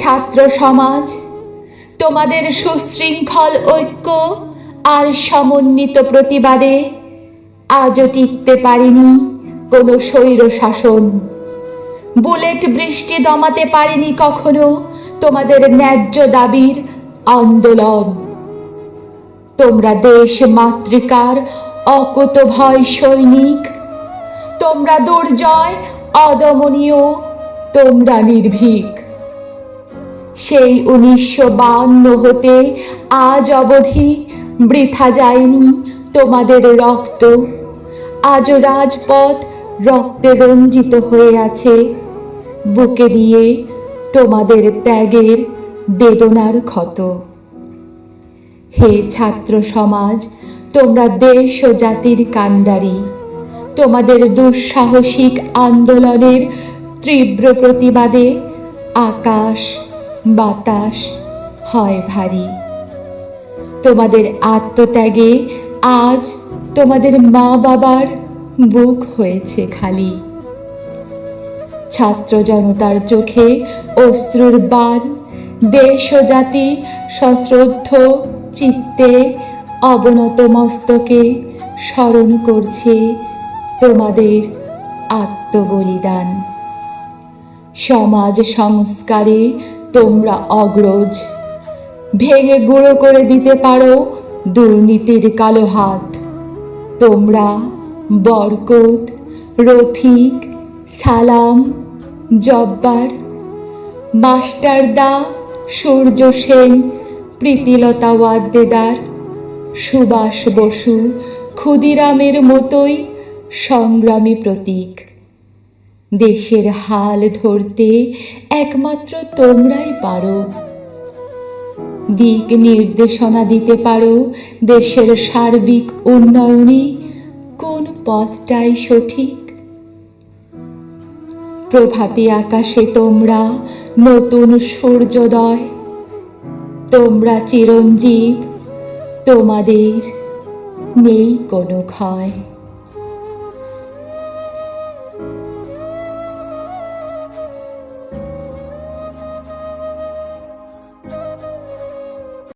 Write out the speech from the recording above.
ছাত্র সমাজ, তোমাদের সুশৃঙ্খল ঐক্য আর সমন্বিত প্রতিবাদে আজও টিকতে পারেনি কোনো স্বৈর শাসন। বুলেট বৃষ্টি দমাতে পারেনি কখনো তোমাদের ন্যায্য দাবির আন্দোলন। তোমরা দেশ মাতৃকার অকুত ভয় সৈনিক, তোমরা দুর্জয়, অদমনীয়, তোমরা নির্ভীক। সেই উনিশশো হতে আজ অবধি বৃথা যায়নি তোমাদের রক্ত। আজও রাজপথ রক্তে রঞ্জিত হয়ে আছে। বুকে দিয়ে তোমাদের ত্যাগের বেদনার ক্ষত। হে ছাত্র সমাজ, তোমরা দেশ ও জাতির কাণ্ডারি। তোমাদের দুঃসাহসিক আন্দোলনের তীব্র প্রতিবাদে আকাশ বাতাস, হয় ভারী। তোমাদের আত্মত্যাগে আজ তোমাদের মা বাবার বুক হয়েছে খালি। ছাত্র জনতার চোখে অশ্রুর বান, দেশ ও জাতি সশ্রদ্ধ চিত্তে অবনত মস্তকে স্মরণ করছে তোমাদের আত্মবলিদান। সমাজ সংস্কারে তোমরা অগ্রজ। ভেঙে গুঁড়ো করে দিতে পারো দুর্নীতির কালো হাত। তোমরা বরকত, রফিক, সালাম, জব্বার, মাস্টারদা, সূর্য সেন, প্রীতিলতা ওয়াদ্দেদার, সুভাষ বসু, ক্ষুদিরামের মতোই সংগ্রামী প্রতীক। দেশের হাল ধরতে একমাত্র তোমরাই পারো। দিক নির্দেশনা দিতে পারো দেশের সার্বিক উন্নয়নে কোন পথটাই সঠিক। প্রভাতী আকাশে তোমরা নতুন সূর্যোদয়, তোমরা চিরঞ্জীব, তোমাদের নেই কোনো ক্ষয়।